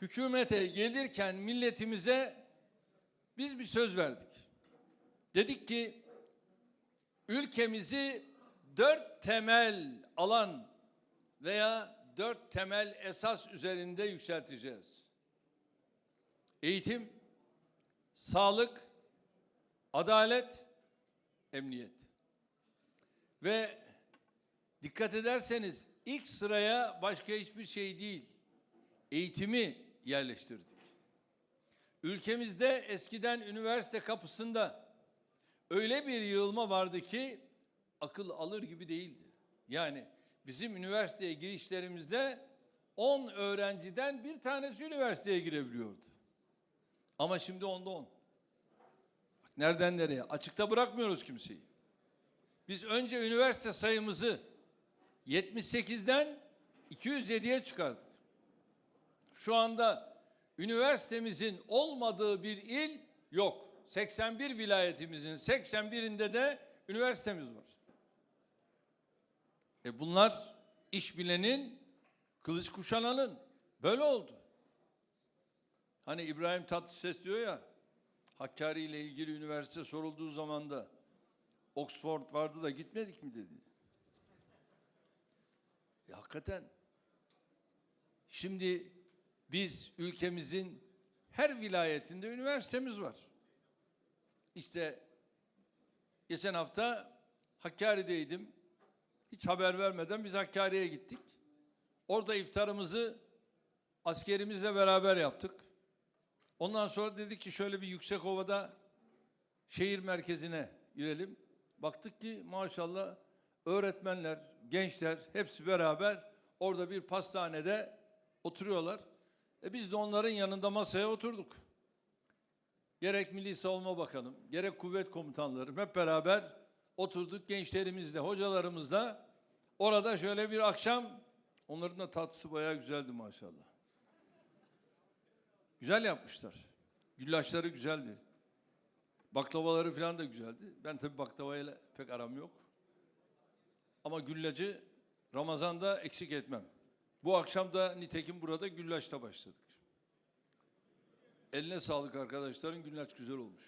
hükümete gelirken milletimize biz bir söz verdik. Dedik ki ülkemizi dört temel alan veya dört temel esas üzerinde yükselteceğiz. Eğitim, sağlık, adalet, emniyet. Ve dikkat ederseniz ilk sıraya başka hiçbir şey değil, eğitimi yerleştirdik. Ülkemizde eskiden üniversite kapısında öyle bir yığılma vardı ki akıl alır gibi değildi. Yani bizim üniversiteye girişlerimizde 10 öğrenciden bir tanesi üniversiteye girebiliyordu. Ama şimdi onda 10. Bak nereden nereye? Açıkta bırakmıyoruz kimseyi. Biz önce üniversite sayımızı 78'den 207'ye çıkardık. Şu anda üniversitemizin olmadığı bir il yok. 81 vilayetimizin 81'inde de üniversitemiz var. E bunlar iş bilenin, kılıç kuşananın. Böyle oldu. Hani İbrahim Tatlıses diyor ya, Hakkari ile ilgili üniversite sorulduğu zaman da Oxford vardı da gitmedik mi dedi. E, hakikaten şimdi biz ülkemizin her vilayetinde üniversitemiz var. İşte geçen hafta Hakkari'deydim. Hiç haber vermeden biz Hakkari'ye gittik. Orada iftarımızı askerimizle beraber yaptık. Ondan sonra dedik ki şöyle bir Yüksekova'da şehir merkezine girelim. Baktık ki maşallah öğretmenler, gençler hepsi beraber orada bir pastanede oturuyorlar. E biz de onların yanında masaya oturduk. Gerek Milli Savunma Bakanım, gerek kuvvet komutanlarım hep beraber oturduk gençlerimizle, hocalarımızla. Orada şöyle bir akşam, onların da tatlısı bayağı güzeldi maşallah. Güzel yapmışlar. Güllaçları güzeldi. Baklavaları falan da güzeldi. Ben tabii baklavayla pek aram yok. Ama güllacı Ramazan'da eksik etmem. Bu akşam da nitekim burada güllaçta başladık. Eline sağlık arkadaşların güllaç güzel olmuş.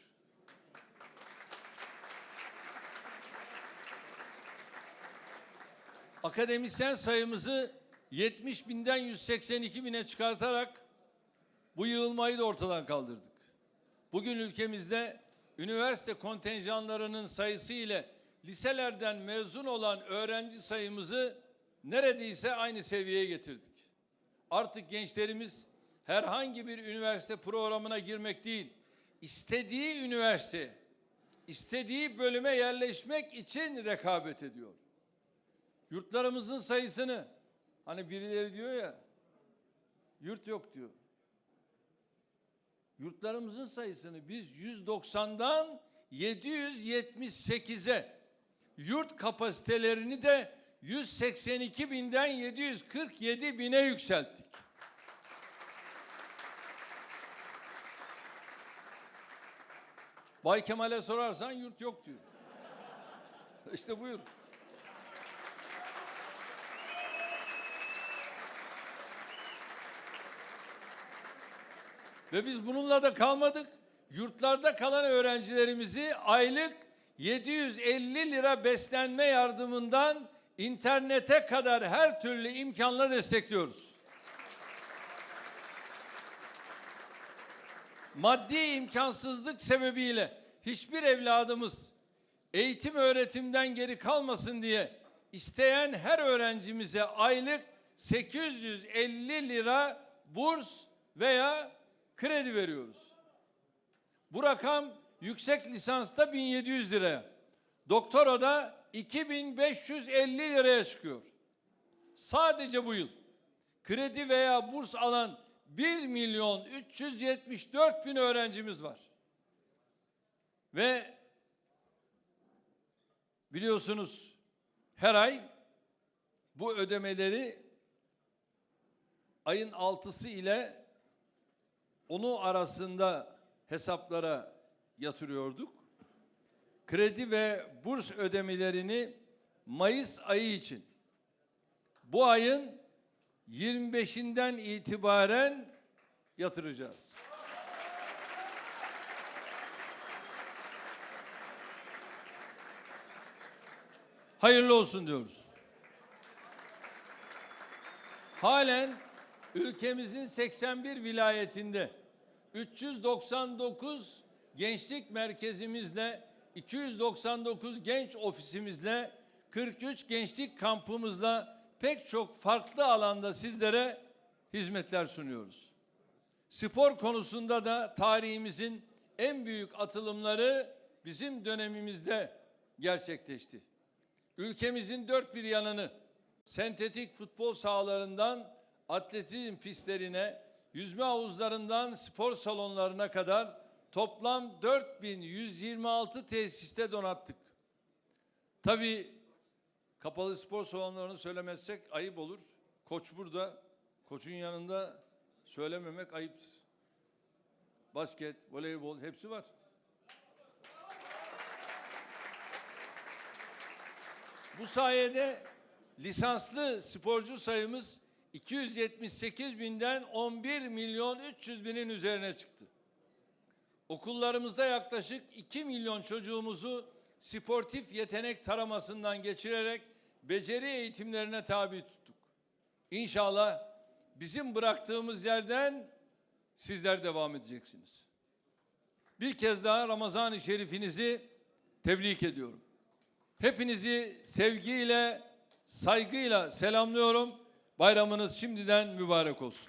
Akademisyen sayımızı 70 binden 182 bine çıkartarak bu yığılmayı da ortadan kaldırdık. Bugün ülkemizde üniversite kontenjanlarının sayısı ile liselerden mezun olan öğrenci sayımızı neredeyse aynı seviyeye getirdik. Artık gençlerimiz herhangi bir üniversite programına girmek değil, istediği üniversite, istediği bölüme yerleşmek için rekabet ediyor. Yurtlarımızın sayısını hani birileri diyor ya yurt yok diyor. Yurtlarımızın sayısını biz 190'dan 778'e yurt kapasitelerini de 182 binden 747 bine yükselttik. Bay Kemal'e sorarsan yurt yok diyor. İşte buyur. Ve biz bununla da kalmadık. Yurtlarda kalan öğrencilerimizi aylık 750 lira beslenme yardımından internete kadar her türlü imkanla destekliyoruz. Maddi imkansızlık sebebiyle hiçbir evladımız eğitim öğretimden geri kalmasın diye isteyen her öğrencimize aylık 850 lira burs veya kredi veriyoruz. Bu rakam yüksek lisansta 1700 liraya, doktorada 2550 liraya çıkıyor. Sadece bu yıl kredi veya burs alan 1 milyon 374 bin öğrencimiz var. Ve biliyorsunuz her ay bu ödemeleri ayın 6'sı ile onu arasında hesaplara yatırıyorduk. Kredi ve burs ödemelerini Mayıs ayı için bu ayın 25'inden itibaren yatıracağız. Hayırlı olsun diyoruz. Halen ülkemizin 81 vilayetinde 399 gençlik merkezimizle 299 genç ofisimizle 43 gençlik kampımızla pek çok farklı alanda sizlere hizmetler sunuyoruz. Spor konusunda da tarihimizin en büyük atılımları bizim dönemimizde gerçekleşti. Ülkemizin dört bir yanını sentetik futbol sahalarından atletizm pistlerine, yüzme havuzlarından spor salonlarına kadar toplam 4126 tesiste donattık. Tabii kapalı spor salonlarını söylemezsek ayıp olur. Koç burada, koçun yanında söylememek ayıptır. Basket, voleybol hepsi var. Bu sayede lisanslı sporcu sayımız 278 binden 11 milyon 300 binin üzerine çıktı. Okullarımızda yaklaşık 2 milyon çocuğumuzu sportif yetenek taramasından geçirerek beceri eğitimlerine tabi tuttuk. İnşallah bizim bıraktığımız yerden sizler devam edeceksiniz. Bir kez daha Ramazan-ı Şerifinizi tebrik ediyorum. Hepinizi sevgiyle, saygıyla selamlıyorum. Bayramınız şimdiden mübarek olsun.